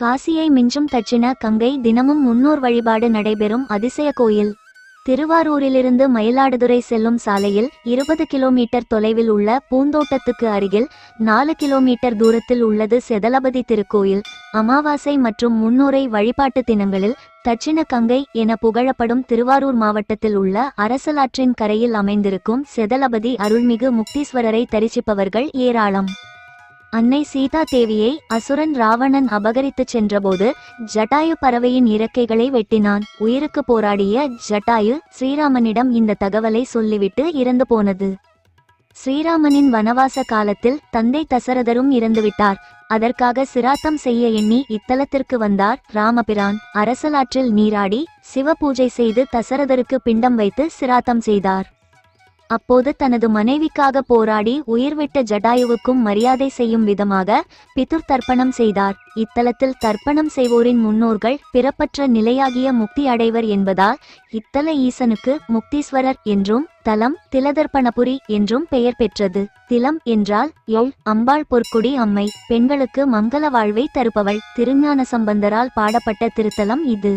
காசியை மிஞ்சும் தட்சிண கங்கை தினமும் முன்னோர் வழிபாடு நடைபெறும் அதிசய கோயில். திருவாரூரிலிருந்து மயிலாடுதுறை செல்லும் சாலையில் இருபது கிலோமீட்டர் தொலைவில் உள்ள பூந்தோட்டத்துக்கு அருகில் நாலு கிலோமீட்டர் தூரத்தில் உள்ளது செதலபதி திருக்கோயில். அமாவாசை மற்றும் முன்னோரை வழிபாட்டு தினங்களில் தட்சிண கங்கை என புகழப்படும் திருவாரூர் மாவட்டத்தில் உள்ள அரசலாற்றின் கரையில் அமைந்திருக்கும் செதலபதி அருள்மிகு முக்தீஸ்வரரை தரிசிப்பவர்கள் ஏராளம். அன்னை சீதா தேவியை அசுரன் ராவணன் அபகரித்துச் சென்றபோது ஜட்டாயு பறவையின் இறக்கைகளை வெட்டினான். உயிருக்கு போராடிய ஜட்டாயு ஸ்ரீராமனிடம் இந்த தகவலை சொல்லிவிட்டு இறந்து போனது. ஸ்ரீராமனின் வனவாச காலத்தில் தந்தை தசரதரும் இறந்துவிட்டார் அதற்காக சிராத்தம் செய்ய எண்ணி இத்தலத்திற்கு வந்தார் ராமபிரான். அரசலாற்றில் நீராடி சிவ பூஜை செய்து தசரதருக்கு பிண்டம் வைத்து சிராத்தம் செய்தார். அப்போது தனது மனைவிக்காக போராடி உயிர்விட்ட ஜடாயுவுக்கும் மரியாதை செய்யும் விதமாக பிதுர் தர்ப்பணம் செய்தார். இத்தலத்தில் தர்ப்பணம் செய்வோரின் முன்னோர்கள் பிறப்பற்ற நிலையாகிய முக்தி அடைவர் என்பதால் இத்தல ஈசனுக்கு முக்தீஸ்வரர் என்றும் தலம் திலதர்ப்பணபுரி என்றும் பெயர் பெற்றது. திலம் என்றால் எள் அம்பாள் பொற்குடி அம்மை பெண்களுக்கு மங்கள வாழ்வை தருப்பவள் திருஞான சம்பந்தரால் பாடப்பட்ட திருத்தலம் இது.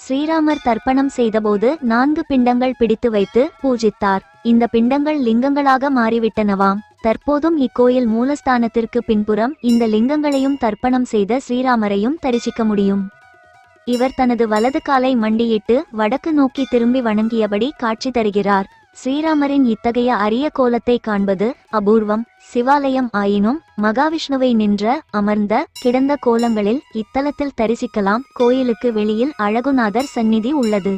ஸ்ரீராமர் தர்ப்பணம் செய்தபோது நான்கு பிண்டங்கள் பிடித்து வைத்து பூஜித்தார். இந்த பிண்டங்கள் லிங்கங்களாக மாறிவிட்டனவாம். தற்போதும் இக்கோயில் மூலஸ்தானத்திற்கு பின்புறம் இந்த லிங்கங்களையும் தர்ப்பணம் செய்த ஸ்ரீராமரையும் தரிசிக்க முடியும். இவர் தனது வலது காலை மண்டியிட்டு வடக்கு நோக்கி திரும்பி வணங்கியபடி காட்சி தருகிறார். ஸ்ரீராமரின் இத்தகைய அரிய கோலத்தை காண்பது அபூர்வம். சிவாலயம் ஆயினும் மகாவிஷ்ணுவை நின்ற அமர்ந்த கிடந்த கோலங்களில் இத்தலத்தில் தரிசிக்கலாம். கோயிலுக்கு வெளியில் அழகுநாதர் சந்நிதி உள்ளது.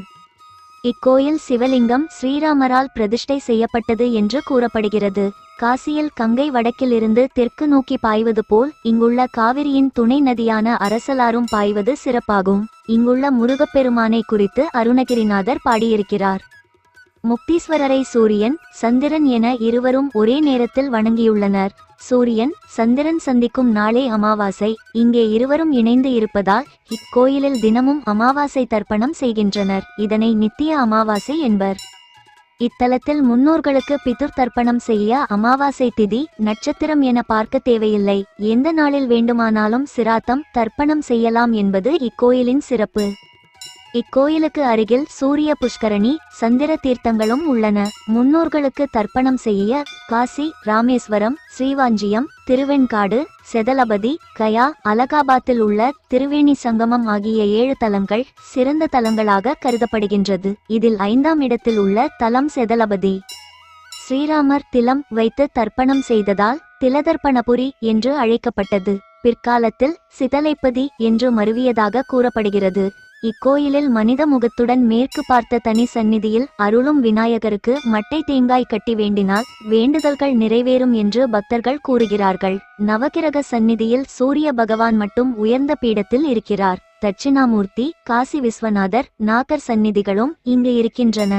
இக்கோயில் சிவலிங்கம் ஸ்ரீராமரால் பிரதிஷ்டை செய்யப்பட்டது என்று கூறப்படுகிறது. காசியில் கங்கை வடக்கிலிருந்து தெற்கு நோக்கி பாய்வது போல் இங்குள்ள காவிரியின் துணை நதியான அரசலாரும் பாய்வது சிறப்பாகும். இங்குள்ள முருகப்பெருமானை குறித்து அருணகிரிநாதர் பாடியிருக்கிறார். முக்தீஸ்வரரை சூரியன் சந்திரன் என இருவரும் ஒரே நேரத்தில் வணங்கியுள்ளனர். சூரியன் சந்திரன் சந்திக்கும் நாளே அமாவாசை. இங்கே இருவரும் இணைந்து இருப்பதால் இக்கோயிலில் தினமும் அமாவாசை தர்ப்பணம் செய்கின்றனர். இதனை நித்திய அமாவாசை என்பர். இத்தலத்தில் முன்னோர்களுக்கு பிதுர் தர்ப்பணம் செய்ய அமாவாசை திதி நட்சத்திரம் என பார்க்க தேவையில்லை. எந்த நாளில் வேண்டுமானாலும் சிராத்தம் தர்ப்பணம் செய்யலாம் என்பது இக்கோயிலின் சிறப்பு. இக்கோயிலுக்கு அருகில் சூரிய புஷ்கரணி சந்திர தீர்த்தங்களும் உள்ளன. முன்னோர்களுக்கு தர்ப்பணம் செய்ய காசி ராமேஸ்வரம் ஸ்ரீவாஞ்சியம் திருவெண்காடு செதலபதி கயா அலகாபாத்தில் உள்ள திருவேணி சங்கமம் ஆகிய ஏழு தலங்கள் சிறந்த தலங்களாக கருதப்படுகின்றது. இதில் ஐந்தாம் இடத்தில் உள்ள தலம் செதலபதி. ஸ்ரீராமர் திலம் வைத்து தர்ப்பணம் செய்ததால் திலதர்ப்பணபுரி என்று அழைக்கப்பட்டது. பிற்காலத்தில் சிதலைப்பதி என்று மருவியதாக கூறப்படுகிறது. இக்கோயிலில் மனித முகத்துடன் மேற்கு பார்த்த தனி சந்நிதியில் அருளும் விநாயகருக்கு மட்டை தேங்காய் கட்டி வேண்டினால் வேண்டுதல்கள் நிறைவேறும் என்று பக்தர்கள் கூறுகிறார்கள். நவகிரக சந்நிதியில் சூரிய பகவான் மட்டும் உயர்ந்த பீடத்தில் இருக்கிறார். தட்சிணாமூர்த்தி காசி விஸ்வநாதர் நாகர் சந்நிதிகளும் இங்கு இருக்கின்றன.